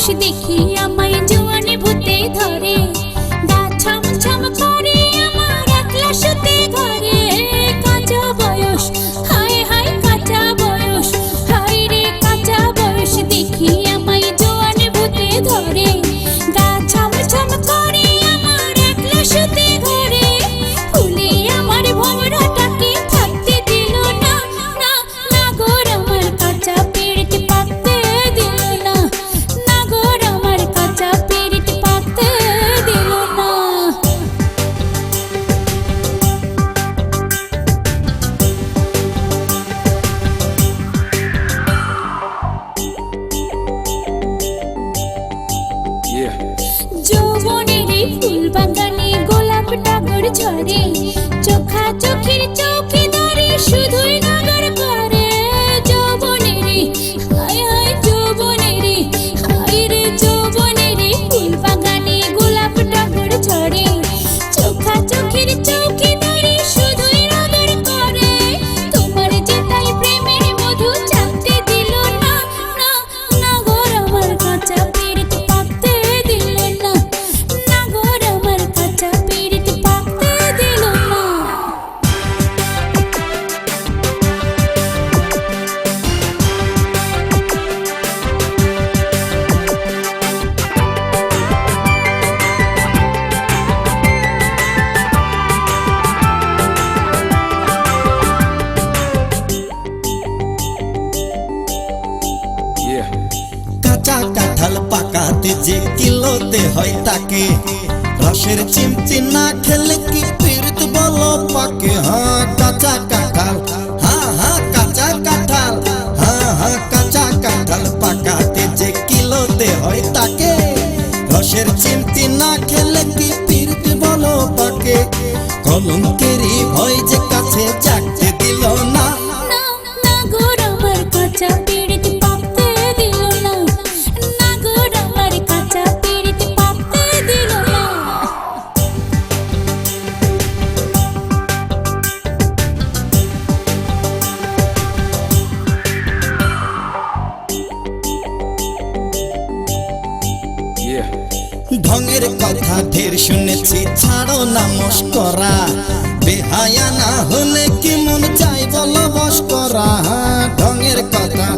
মানুষ দেখি আমায় কাঁঠাল পাকাতে যে কিলোতে হয় তাকে। রসের চিমচি না খেলে কি পীড়িত বলো পাকে? হ্যাঁ কাঁচা কাঁঠাল কথা কথাদের শুনেছি, ছাড়ো না মস্করা। বেহায়া না হলে কি মন চাই বলো মস্করা? হ্যাঁ, ঢঙের কথা।